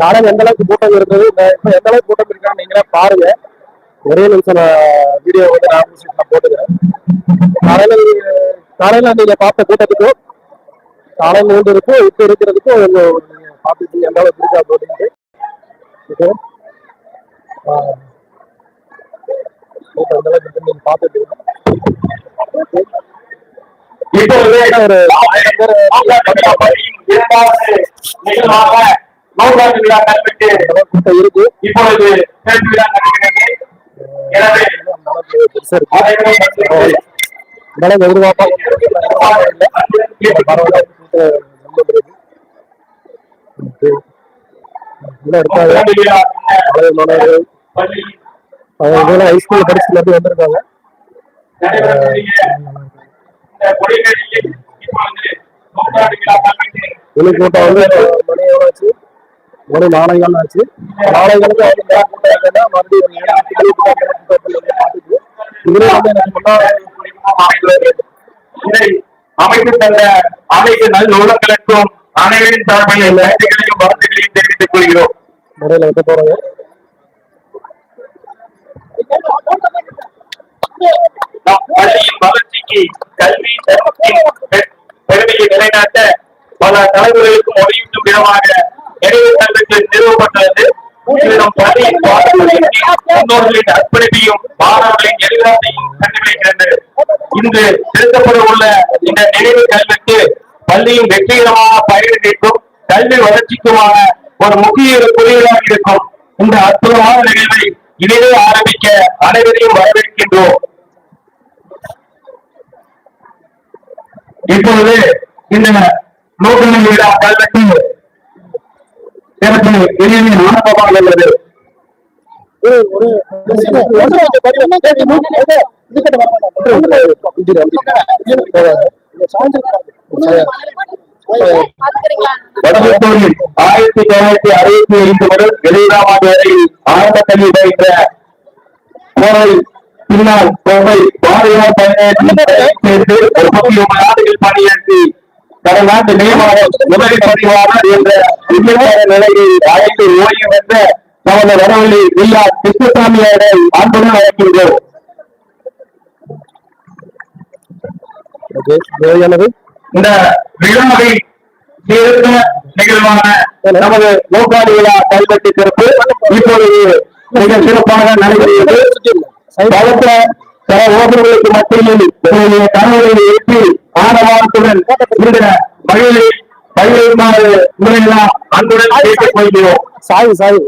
காலையில எந்த அளவுக்கு கூட்டம் இருந்தது இந்த- இப்ப எந்த அளவுக்கு கூட்டம் இருக்கான்னு நீங்களே பாருங்க. ஒரே நிமிஷம் நான் வீடியோ வந்து நான் போட்டுக்கிறேன். காலையில நீங்க- காலையில நீங்க பார்த்த கூட்டத்துக்கும் காலையில இருந்து இருக்கும் இப்ப இருக்கிறதுக்கும் பார்த்துட்டு எந்த அளவுக்கு இருக்கா போட்டுக்கிட்டு ஓகே. நீங்க பார்த்துட்டு இருக்கீங்க. ஒரு ஆயிரம் பேர் நூறாண்டு விழா கல்வெட்டு இருக்கு. இப்பொழுது திறப்பு விழா நடக்கிறது எனவே ஹைஸ்கூல்ல படிச்சுட்டு வந்து வந்திருக்காங்க. கூட்டம் வந்து மணி எவ்வளோ ஆச்சு மணி நாளைகள் ஆச்சு. நாளைகளுக்கு மறுபடியும் ஒரு அமைத்து தந்த அனைத்து நல்ல உள்ளங்களுக்கும் அனைவரின் சார்பில் நன்றிகளையும் வாழ்த்துக்களையும் தெரிவித்துக் கொள்கிறோம். முறையில் வைக்க போறாங்க வளர்ச்சிக்கு கல்வி பெருமையை நிலைநாட்ட பல தலைமுறைகளுக்கு முன்னோர்களின் அர்ப்பணிப்பையும் மாணவர்களின் எதிர்காலத்தையும் கண்டுபிடிக்கிறது. இன்று செலுத்தப்பட உள்ள இந்த நினைவு கல்வெட்டு பள்ளியின் வெற்றிகரமான பயணத்திற்கும் கல்வி வளர்ச்சிக்குமான ஒரு முக்கிய குறியீடாக இருக்கும். இந்த அற்புதமான நிகழ்வை இனிதே ஆரம்பிக்க அனைவரையும் வரவேற்கின்றோம். இப்பொழுது இந்த நூற்றாண்டு விழா கல்வெட்டு சிறப்பு இனிமையின் ஆரம்பமாக உள்ளது ஒரு ஒரு ஒன்றரை படி என்ன கேட்டு இதுக்கிட்ட வடமுத்தூரில் ஆயிரத்தி தொள்ளாயிரத்தி அறுபத்தி ஐந்து முதல் எழுபதாம் ஆண்டு வரை ஆரம்ப கல்வி பயின்ற கோவை பின்னால் கோவை பாரதியார் பணியாற்றி ஒரு ஆண்டுகள் பணியாற்றி கடந்த ஆண்டு மே மாதம் முதலில் பதிவாளர் என்ற உயர்தர அழைத்து ஓய்வு பெற்ற நமது வடவள்ளி வில்லா கிருஷ்ணசாமி அவரை அன்புடன் அழைக்கின்றோம். இந்த விழாவை சேர்ந்த நிகழ்வான நமது நோக்காளி விழா கல்வெட்டு சிறப்பு இப்பொழுது மிக சிறப்பாக நடைபெறுகிறது. பலத்த பல ஓசைகளுக்கு மத்தியில் உங்களுடைய எழுப்பி ஆரவாரத்துடன் இந்த மகிழை பயிலுமாறு முறையெல்லாம் அன்புடன் கேட்டுக் கொள்கிறோம். சாவு சாவு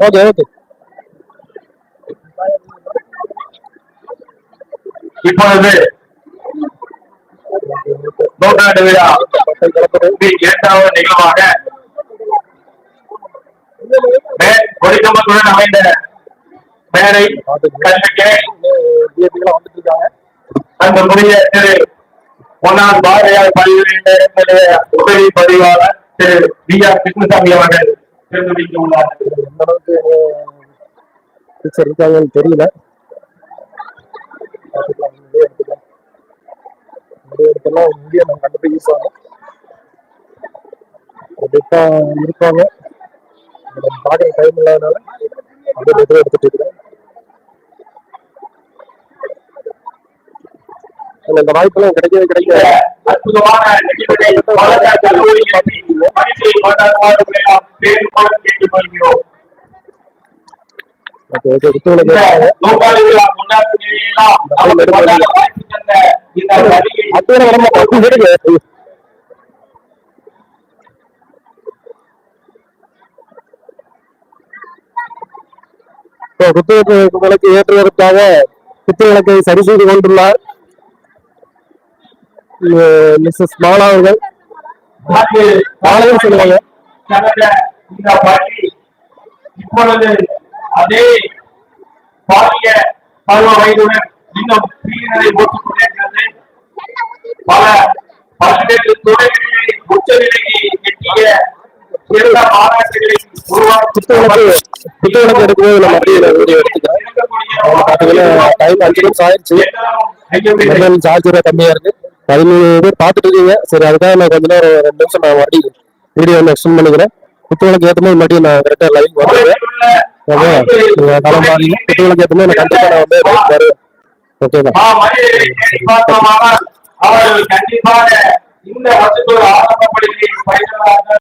ஓகே ஓகே. இப்பொழுது நூற்றாண்டு விழா. இரண்டாவது நிகழ்வாக மே- கொடிக்கம்பத்துடன் அமைந்த மேடை கல்விக்கே வந்துட்டு இருக்காங்க அந்த முறைய திரு முன்னாள் பாரதியார் பள்ளியினுடைய உதவி பதிவாளர் திரு பி ஆர் கிருஷ்ணசாமி அவர்கள் திறந்து உள்ளார் அளவுக்கு தெரியல பார்த்துக்கலாம், எடுத்துக்கலாம். முடிவு இந்தியா நம்ம கண்டிப்பா யூஸ் ஆகும் கண்டிப்பா இருப்பாங்க நம்ம பார்க்குற டைம் இல்லாதனால அப்படியே மெதுவாக எடுத்துட்டு இருக்கிறேன் இந்த வாய்ப்பெல்லாம் கிடைக்கவே இந்த கிடைக்காது அற்புதமான நிகழ்வுகளை வளர்ந்த கல்லூரியில் பரிசை கொண்டாடுமாறு நாம் பேருடன் கேட்டுக் கொள்கிறோம் ஓகே ஓகே குத்துவிளக்கு இந்த வைப்பாங்க. நூற்றாண்டு விழா கொண்டாடும் நிலையெல்லாம் நமக்கு கொண்டாட வாய்ப்பு தந்த இந்த பள்ளியை அப்படியே வர மாட்டோம் குத்துவிளக்கு விளக்கு ஏற்றுவதற்காக குத்துவிளக்கை சரி செய்து கொண்டுள்ளார். மிஸ்ஸஸ் மாலா அவர்கள். அது சொல்லுவாங்க. இப்பொழுது அதே பாலிய பருவ வயதுடன் இன்னும் கொண்டிருக்கிறது பல பல்வேறு துறைகளில் உச்ச நிலையை எட்டிய சிறந்த புத்தகங்களுக்கு புத்தகங்களுக்கு எடுக்கும்போது நம்ம அப்படியே வீடியோ பாத்தீங்கன்னா டைம் அஞ்சு நிமிஷம் ஆயிடுச்சு சார்ஜர் கம்மியா இருக்கு. பதிமூணு பேர் பார்த்துட்டு இருக்கீங்க. சரி அதுக்காக நான் கொஞ்ச நேரம் ரெண்டு நிமிஷம் நான் மறுபடியும் வீடியோ வந்து எக்ஸ்டெண்ட் பண்ணிக்கிறேன். புத்தகங்களுக்கு ஏற்ற மாதிரி மறுபடியும் நான் கரெக்டாக லைவ் வந்துடுவேன் அதான் நீங்க களம் பாருங்க. புத்தகங்களுக்கு ஏற்ற மாதிரி நான் கண்டிப்பா நான் வந்து live வருவேன் ஓகேவா? அவர்கள் கண்டிப்பாக இந்த வருஷத்தோடு ஆரம்ப பயிர்களாக